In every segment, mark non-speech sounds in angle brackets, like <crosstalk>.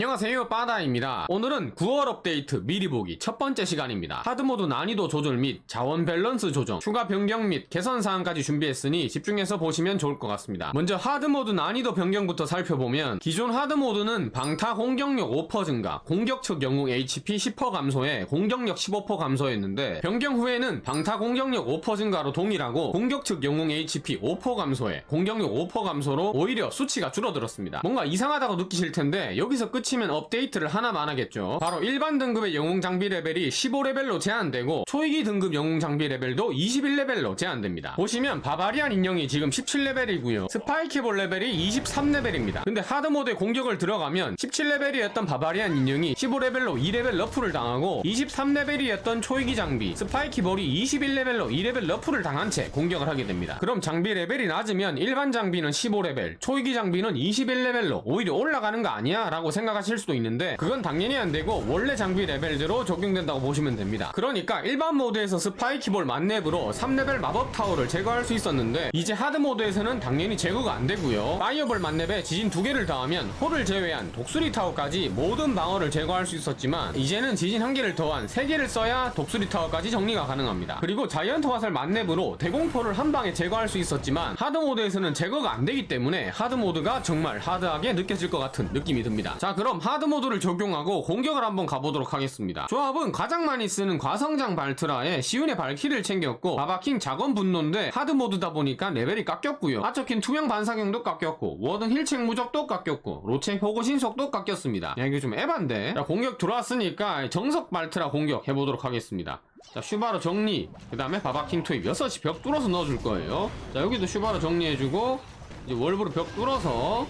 안녕하세요 빠다입니다. 오늘은 9월 업데이트 미리 보기 첫 번째 시간입니다. 하드모드 난이도 조절 및 자원 밸런스 조정 추가 변경 및 개선 사항까지 준비했으니 집중해서 보시면 좋을 것 같습니다. 먼저 하드모드 난이도 변경부터 살펴보면 기존 하드모드는 방타 공격력 5% 증가 공격 측 영웅 HP 10% 감소에 공격력 15% 감소였는데 변경 후에는 방타 공격력 5% 증가로 동일하고 공격 측 영웅 HP 5% 감소에 공격력 5% 감소로 오히려 수치가 줄어들었습니다. 뭔가 이상하다고 느끼실 텐데 여기서 끝이 면 업데이트를 하나만 하겠죠. 바로 일반 등급의 영웅 장비 레벨이 15레벨로 제한되고 초이기 등급 영웅 장비 레벨도 21레벨로 제한됩니다. 보시면 바바리안 인형이 지금 17레벨이고요. 스파이키볼 레벨이 23레벨입니다. 근데 하드모드에 공격을 들어가면 17레벨이었던 바바리안 인형이 15레벨로 2레벨 러프를 당하고 23레벨이었던 초이기 장비 스파이키볼이 21레벨로 2레벨 러프를 당한 채 공격을 하게 됩니다. 그럼 장비 레벨이 낮으면 일반 장비는 15레벨, 초이기 장비는 21레벨로 오히려 올라가는 거 아니야? 라고 생각 하실 수도 있는데 그건 당연히 안 되고 원래 장비 레벨대로 적용된다고 보시면 됩니다. 그러니까 일반 모드에서 스파이키볼 만렙으로 3레벨 마법 타워를 제거할 수 있었는데 이제 하드 모드에서는 당연히 제거가 안 되고요. 파이어볼 만렙에 지진 두 개를 더하면 홀을 제외한 독수리 타워까지 모든 방어를 제거할 수 있었지만 이제는 지진 한 개를 더한 세 개를 써야 독수리 타워까지 정리가 가능합니다. 그리고 자이언트 화살 만렙으로 대공포를 한 방에 제거할 수 있었지만 하드 모드에서는 제거가 안 되기 때문에 하드 모드가 정말 하드하게 느껴질 것 같은 느낌이 듭니다. 자 그럼 하드 모드를 적용하고 공격을 한번 가보도록 하겠습니다. 조합은 가장 많이 쓰는 과성장 발트라에 시운의 발키를 챙겼고 바바킹 작원 분노인데 하드 모드다 보니까 레벨이 깎였고요. 아처킨 투명 반사경도 깎였고 워든 힐책 무적도 깎였고 로체 보고 신속도 깎였습니다. 야 이게 좀 에반데. 자 공격 들어왔으니까 정석 발트라 공격 해보도록 하겠습니다. 자 슈바로 정리 그 다음에 바바킹 투입 6시 벽 뚫어서 넣어줄 거예요. 자 여기도 슈바로 정리해주고 이제 월브로 벽 뚫어서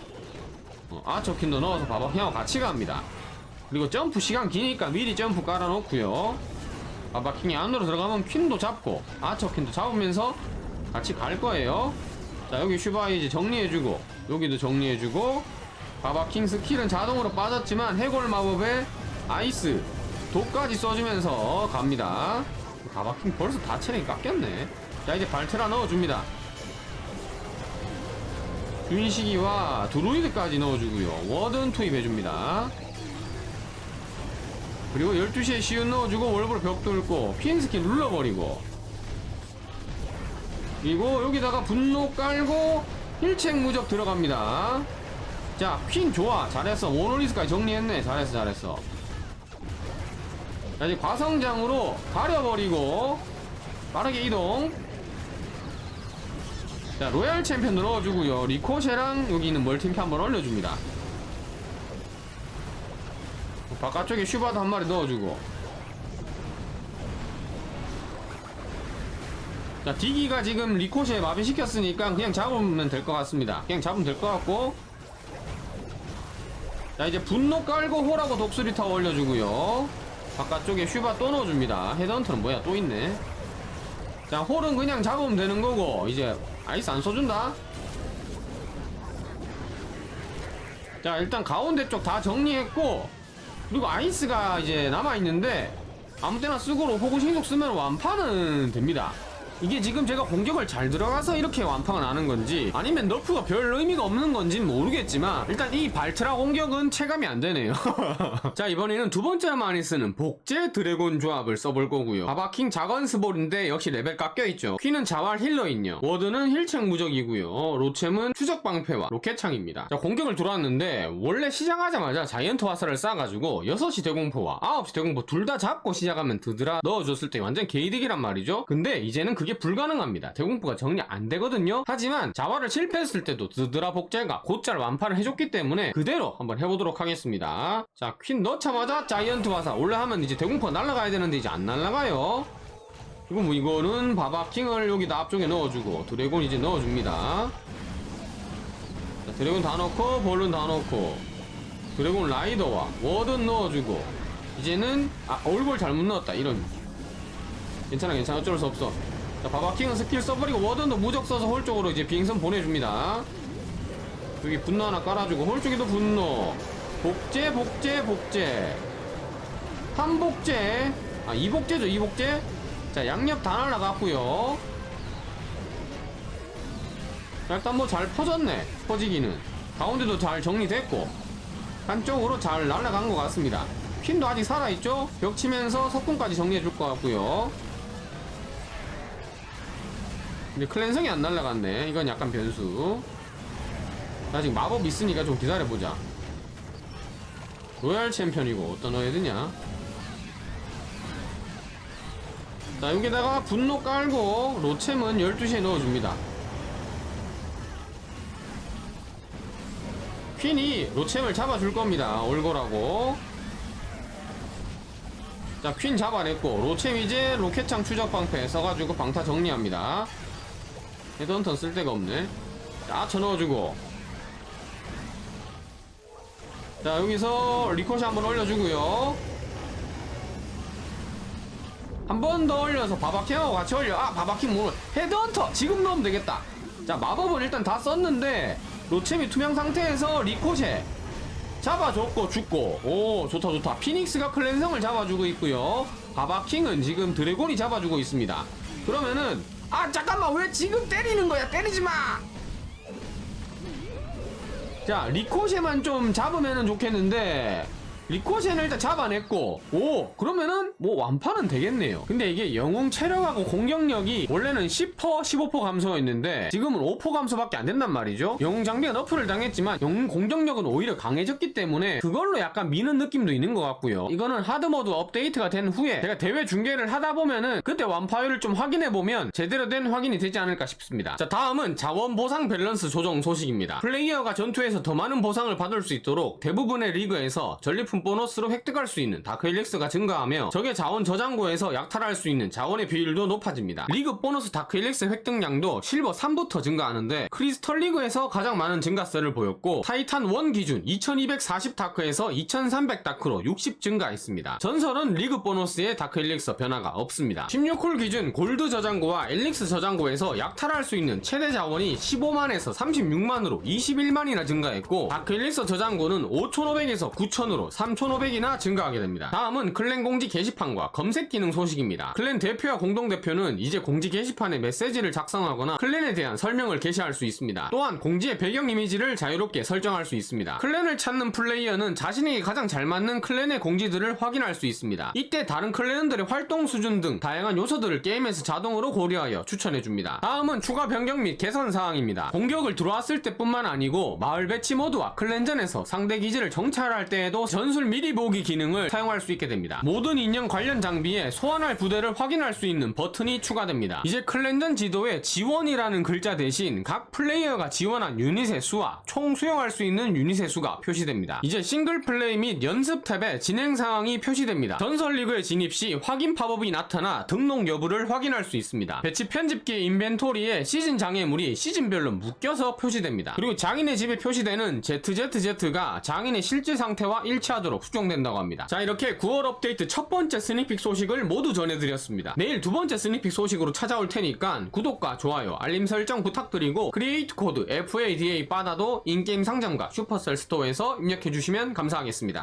어, 아처킨도 넣어서 바바킹하고 같이 갑니다. 그리고 점프 시간 기니까 미리 점프 깔아놓고요. 바바킹이 안으로 들어가면 퀸도 잡고 아처킨도 잡으면서 같이 갈 거예요. 자 여기 슈바 이제 정리해주고 여기도 정리해주고 바바킹 스킬은 자동으로 빠졌지만 해골 마법에 아이스 독까지 써주면서 갑니다. 바바킹 벌써 다 체력이 깎였네. 자 이제 발테라 넣어줍니다. 균시기와 드루이드까지 넣어주고요. 워든 투입해줍니다. 그리고 12시에 시윤 넣어주고 월브로 벽 뚫고 피인스킨 눌러버리고 그리고 여기다가 분노 깔고 힐책 무적 들어갑니다. 자, 퀸 좋아. 잘했어. 모노리스까지 정리했네. 잘했어, 잘했어. 자, 이제 과성장으로 가려버리고 빠르게 이동. 자, 로얄 챔피언 넣어주고요. 리코쉐랑 여기 있는 멀티피 한번 올려줍니다. 바깥쪽에 슈바도 한 마리 넣어주고. 자, 디기가 지금 리코쉐 마비 시켰으니까 그냥 잡으면 될 것 같습니다. 그냥 잡으면 될 것 같고. 자, 이제 분노 깔고 호라고 독수리 타워 올려주고요. 바깥쪽에 슈바 또 넣어줍니다. 헤드헌터는 뭐야? 또 있네. 자, 홀은 그냥 잡으면 되는 거고, 이제 아이스 안 써준다? 자, 일단 가운데 쪽 다 정리했고, 그리고 아이스가 이제 남아있는데, 아무 때나 쓰고 로보고 신속 쓰면 완파는 됩니다. 이게 지금 제가 공격을 잘 들어가서 이렇게 완파가 나는 건지 아니면 너프가 별 의미가 없는 건지는 모르겠지만 일단 이 발트라 공격은 체감이 안 되네요. <laughs> 자 이번에는 두 번째로 많이 쓰는 복제 드래곤 조합을 써볼 거고요. 바바킹 자건스볼인데 역시 레벨 깎여있죠. 퀸은 자활 힐러인요. 워드는 힐책 무적이고요. 로챔은 추적 방패와 로켓창입니다. 자 공격을 들어왔는데 원래 시작하자마자 자이언트 화살을 쏴가지고 6시 대공포와 9시 대공포 둘 다 잡고 시작하면 드드라 넣어줬을 때 완전 개이득이란 말이죠. 근데 이제는 그게 불가능합니다. 대공포가 정리 안 되거든요. 하지만 자화를 실패했을 때도 드드라 복제가 곧잘 완파를 해줬기 때문에 그대로 한번 해보도록 하겠습니다. 자, 퀸 넣자마자 자이언트. 원래 하면 이제 대공포가 날아가야 되는데 이제 안 날아가요. 그리고 뭐 이거는 바바킹을 여기다 앞쪽에 넣어주고 드래곤 이제 넣어줍니다. 자, 드래곤 다 넣고 볼룬 다 넣고 드래곤 라이더와 워든 넣어주고 이제는 아 얼굴 잘못 넣었다 이런 괜찮아 괜찮아 어쩔 수 없어 자 바바킹은 스킬 써버리고 워든도 무적 써서 홀 쪽으로 이제 비행선 보내줍니다. 여기 분노 하나 깔아주고 홀 쪽에도 분노. 복제 복제 복제. 한 복제. 아 이복제죠 이복제? 자 양옆 다 날라갔고요. 자 일단 뭐 잘 퍼졌네 퍼지기는. 가운데도 잘 정리됐고 한쪽으로 잘 날아간 것 같습니다. 퀸도 아직 살아있죠? 벽 치면서 석궁까지 정리해줄 것 같고요. 근데 클랜성이 안 날아갔네. 이건 약간 변수. 아직 마법 있으니까 좀 기다려보자. 로얄 챔피언이고 어떤 어야 되냐? 자 여기다가 분노 깔고 로챔은 12시에 넣어줍니다. 퀸이 로챔을 잡아줄 겁니다. 올거라고. 자, 퀸 잡아냈고, 로챔 이제 로켓창 추적 방패 써가지고 방타 정리합니다. 헤드헌터 쓸 데가 없네. 자, 쳐넣어주고. 자, 여기서 리코시 한번 올려주고요. 한 번 더 올려서 바바킹하고 같이 올려. 아, 바바킹 뭐, 헤드헌터! 지금 넣으면 되겠다. 자, 마법은 일단 다 썼는데, 로챔이 투명 상태에서 리코셰. 잡아줬고 죽고 오 좋다 좋다 피닉스가 클랜성을 잡아주고 있고요 바바킹은 지금 드래곤이 잡아주고 있습니다 그러면은 아 잠깐만 왜 지금 때리는 거야? 때리지 마자 리코셰만 좀 잡으면은 좋겠는데 리코셰는 일단 잡아냈고 오 그러면은 뭐 완파는 되겠네요. 근데 이게 영웅 체력하고 공격력이 원래는 10% 15% 감소가 있는데 지금은 5% 감소밖에 안 된단 말이죠. 영웅 장비가 너프를 당했지만 영웅 공격력은 오히려 강해졌기 때문에 그걸로 약간 미는 느낌도 있는 것 같고요. 이거는 하드모드 업데이트가 된 후에 제가 대회 중계를 하다 보면은 그때 완파율을 좀 확인해 보면 제대로 된 확인이 되지 않을까 싶습니다. 자 다음은 자원 보상 밸런스 조정 소식입니다. 플레이어가 전투에서 더 많은 보상을 받을 수 있도록 대부분의 리그에서 전리품 보너스로 획득할 수 있는 다크일렉스가 증가하며 적의 자원 저장고에서 약탈할 수 있는 자원의 비율도 높아집니다. 리그 보너스 다크일렉스 획득량도 실버 3부터 증가하는데 크리스털 리그에서 가장 많은 증가세를 보였고 타이탄 1 기준 2240 다크에서 2300 다크로 60 증가했습니다. 전설은 리그 보너스의 다크일렉스 변화가 없습니다. 16홀 기준 골드 저장고와 엘릭스 저장고에서 약탈할 수 있는 최대 자원이 15만에서 36만으로 21만이나 증가했고 다크일렉스 저장고는 5500에서 9000으로 3,500이나 증가하게 됩니다. 다음은 클랜 공지 게시판과 검색 기능 소식입니다. 클랜 대표와 공동대표는 이제 공지 게시판에 메시지를 작성하거나 클랜에 대한 설명을 게시할 수 있습니다. 또한 공지의 배경 이미지를 자유롭게 설정할 수 있습니다. 클랜을 찾는 플레이어는 자신에게 가장 잘 맞는 클랜의 공지들을 확인할 수 있습니다. 이때 다른 클랜들의 활동 수준 등 다양한 요소들을 게임에서 자동으로 고려하여 추천해줍니다. 다음은 추가 변경 및 개선 사항입니다. 공격을 들어왔을 때뿐만 아니고 마을 배치 모드와 클랜전에서 상대 기지를 정찰할 때에도 전술 미리 보기 기능을 사용할 수 있게 됩니다. 모든 인형 관련 장비에 소환할 부대를 확인할 수 있는 버튼이 추가됩니다. 이제 클랜전 지도에 지원이라는 글자 대신 각 플레이어가 지원한 유닛의 수와 총 수용할 수 있는 유닛의 수가 표시됩니다. 이제 싱글 플레이 및 연습 탭에 진행 상황이 표시됩니다. 전설 리그에 진입 시 확인 팝업이 나타나 등록 여부를 확인할 수 있습니다. 배치 편집기 인벤토리에 시즌 장애물이 시즌별로 묶여서 표시됩니다. 그리고 장인의 집에 표시되는 ZZZ가 장인의 실제 상태와 일치 하도록 수정된다고 합니다. 자 이렇게 9월 업데이트 첫 번째 스니픽 소식을 모두 전해드렸습니다. 내일 두 번째 스니픽 소식으로 찾아올 테니까 구독과 좋아요, 알림 설정 부탁드리고 크리에이트 코드 FADA 빠다도 인게임 상점과 슈퍼셀 스토어에서 입력해주시면 감사하겠습니다.